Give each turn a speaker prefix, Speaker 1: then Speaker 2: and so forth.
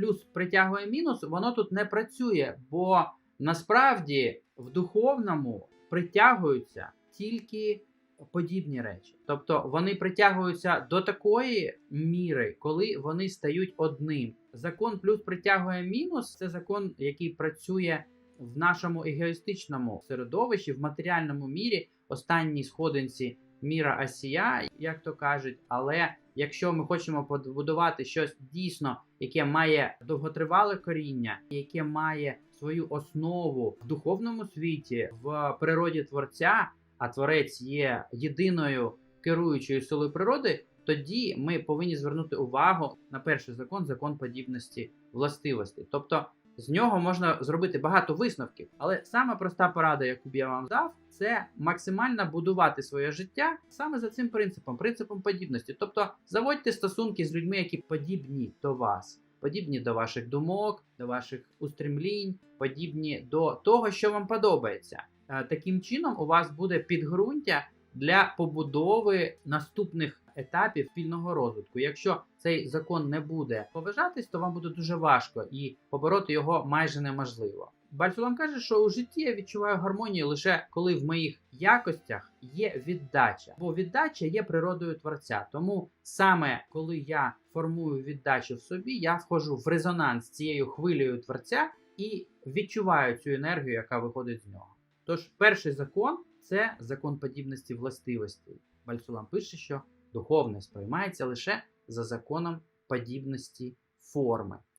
Speaker 1: плюс притягує мінус, воно тут не працює, бо насправді в духовному притягуються тільки подібні речі. Тобто вони притягуються до такої міри, коли вони стають одним. Закон плюс притягує мінус це закон, який працює в нашому егоїстичному середовищі, в матеріальному мірі, останній сходинці міра Асія, як то кажуть. Але якщо ми хочемо побудувати щось дійсно, яке має довготривале коріння, яке має свою основу в духовному світі, в природі творця, а творець є єдиною керуючою силою природи, тоді ми повинні звернути увагу на перший закон закон подібності властивостей. Тобто з нього можна зробити багато висновків, але саме проста порада, яку б я вам дав, це максимально будувати своє життя саме за цим принципом, принципом подібності. Тобто заводьте стосунки з людьми, які подібні до вас, подібні до ваших думок, до ваших устремлінь, подібні до того, що вам подобається. Е, Таким чином, у вас буде підґрунтя для побудови наступних етапів спільного розвитку. Якщо цей закон не буде поважатись, то вам буде дуже важко і побороти його майже неможливо. Бальсулам каже, що у житті я відчуваю гармонію лише коли в моїх якостях є віддача, бо віддача є природою творця. Тому саме коли я формую віддачу в собі, я входжу в резонанс з цією хвилею творця і відчуваю цю енергію, яка виходить з нього. Тож перший закон це закон подібності властивостей. Бальсулам пише, що духовне сприймається лише за законом подібності форми.